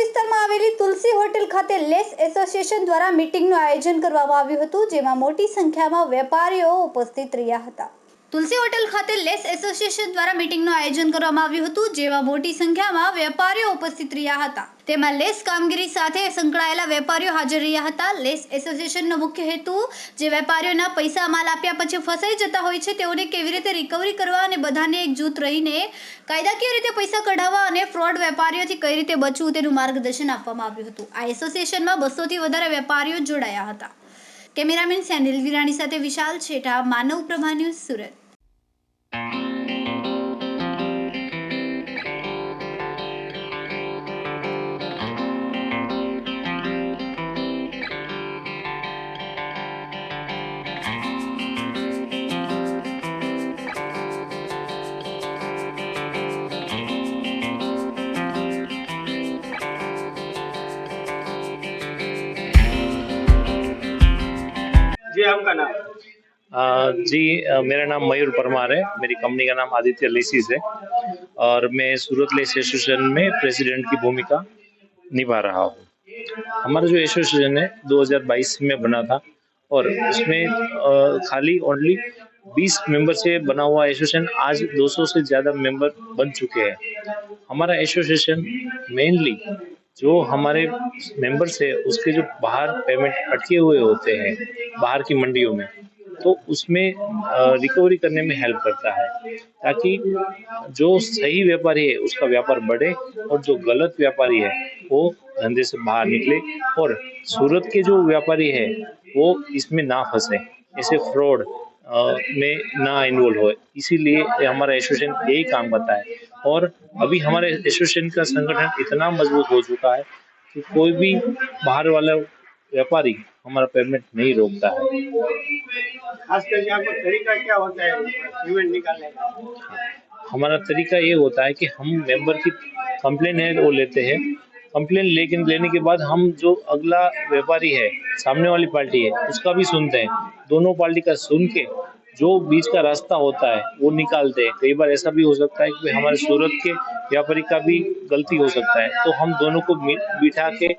વિસ્તારમાં આવેલી તુલસી હોટેલ ખાતે લેસ એસોસિએશન દ્વારા મીટિંગનું આયોજન કરવામાં આવ્યું હતું, જેમાં મોટી સંખ્યામાં વેપારીઓ ઉપસ્થિત રહ્યા હતા. તુલસી હોટેલ ખાતે લેસ એસોસિએશન દ્વારા મીટિંગનું આયોજન કરવામાં આવ્યું હતું, જેમાં મોટી સંખ્યામાં વેપારીઓ ઉપસ્થિત રહ્યા હતા. તેમાં લેસ કામગીરી સાથે સંકળાયેલા વેપારીઓ હાજર રહ્યા હતા. લેસ એસોસિએશનનો મુખ્ય હેતુ, જે વેપારીઓના પૈસા માલ આપ્યા પછી ફસાઈ જતા હોય છે, તેઓને કેવી રીતે રિકવરી કરવા અને બધાને એક જૂથ રહીને કાયદાકીય રીતે પૈસા કઢાવવા અને ફ્રોડ વેપારીઓથી કઈ રીતે બચવું તેનું માર્ગદર્શન આપવામાં આવ્યું હતું. આ એસોસિએશનમાં બસોથી વધારે વેપારીઓ જોડાયા હતા. કેમેરામેન સેનિલ વિરાણી સાથે વિશાલ છેઠા, માનવ પ્રભા ન્યૂઝ સુરત. जी, आपका नाम? जी मेरा नाम मयूर परमार है। मेरी कंपनी का नाम आदित्य लेसीज है। और मैं सूरत लेस एसोसिएशन में प्रेसिडेंट की भूमिका निभा रहा हूँ। हमारा जो एसोसिएशन है 2022 में बना था। और उसमें खाली ओनली 20 मेंबर से बना हुआ एसोसिएशन आज 200 से ज़्यादा मेंबर बन चुके हैं। हमारा एसोसिएशन मेनली जो हमारे मेंबर्स है, उसके जो बाहर पेमेंट अटके हुए होते हैं, बाहर की मंडियों में तो उसमें रिकवरी करने में हेल्प करता है। ताकि जो सही व्यापारी है, उसका व्यापार बढ़े और जो गलत व्यापारी है, वो धंधे से बाहर निकले और सूरत के जो व्यापारी है, वो इसमें ना फंसे ऐसे फ्रॉड में ना इन्वॉल्व हो इसीलिए हमारा एसोसिएशन यही काम करता है। और अभी हमारे एसोसिएशन का संगठन इतना मज़बूत हो चुका है कि कोई भी बाहर वाला व्यापारी हमारा पेमेंट नहीं रोकता है। खास करके आपका तरीका क्या होता है पेमेंट निकालने का? हमारा तरीका ये होता है कि हम मेंबर की कंप्लेन है वो लेते हैं। कंप्लेन लेकिन लेने के बाद हम जो अगला व्यापारी है सामने वाली पार्टी है उसका भी सुनते हैं। दोनों पार्टी का सुन के जो बीच का रास्ता होता है वो निकालते हैं कई बार ऐसा भी हो सकता है कि हमारे सूरत के व्यापारी का भी गलती हो सकता है। तो हम दोनों को बिठा के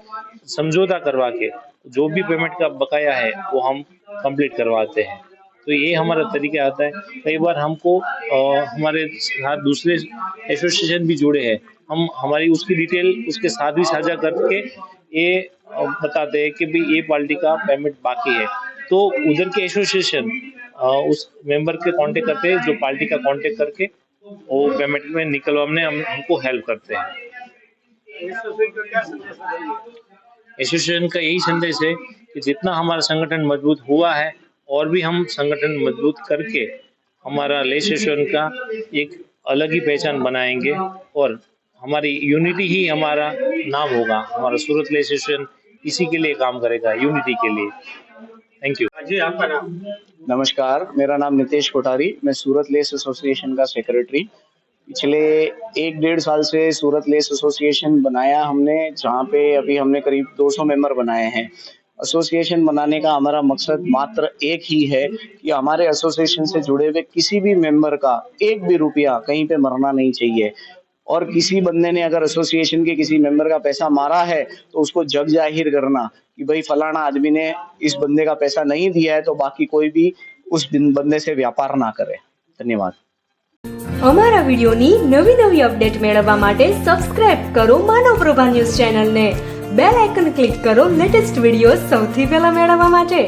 समझौता करवा के जो भी पेमेंट का बकाया है वो हम कंप्लीट करवाते हैं। तो ये हमारा तरीका आता है। कई बार हमको अ, हमारे साथ दूसरे एसोसिएशन भी जुड़े हैं। हम हमारी उसकी डिटेल उसके साथ भी साझा करके ये बताते हैं कि भाई ये पार्टी का पेमेंट बाकी है। तो उधर के एसोसिएशन उस मेंबर के कांटेक्ट करते हैं, जो पार्टी का कांटेक्ट करके, वो पेमेंट में निकलवाने हम, हमको हेल्प करते हैं। एसोसिएशन का यही संदेश है कि जितना हमारा संगठन मज़बूत हुआ है, और भी हम संगठन मज़बूत करके हमारा लेस एसोसिएशन का एक अलग ही पहचान बनाएँगे, और हमारी यूनिटी ही हमारा नाम होगा, हमारा सूरत लेस एसोसिएशन इसी के लिए काम करेगा यूनिटी के लिए। थैंक यू जी आपका नाम नमस्कार मेरा नाम नितेश कोठारी मैं सूरत लेस एसोसिएशन का सेक्रेटरी। पिछले एक डेढ़ साल से सूरत लेस एसोसिएशन बनाया हमने जहाँ पे अभी हमने करीब 200 मेंबर बनाए हैं। एसोसिएशन बनाने का हमारा मकसद मात्र एक ही है कि हमारे एसोसिएशन से जुड़े हुए किसी भी मेंबर का एक भी रुपया कहीं पे मरना नहीं चाहिए। और किसी बंदे ने अगर एसोसिएशन के किसी मेंबर का पैसा मारा है तो उसको जग जाहिर करना कि भाई फलाना आदमी ने इस बंदे का पैसा नहीं दिया है तो बाकी कोई भी उस बिन- बंदे से व्यापार ना करे धन्यवाद અમારા વિડિયોની નવી નવી અપડેટ મેળવવા માટે સબસ્ક્રાઇબ કરો માનવ પ્રભા ન્યૂઝ ચેનલને બેલ આઇકન ક્લિક કરો લેટેસ્ટ વિડીયો સૌથી પહેલા મેળવવા માટે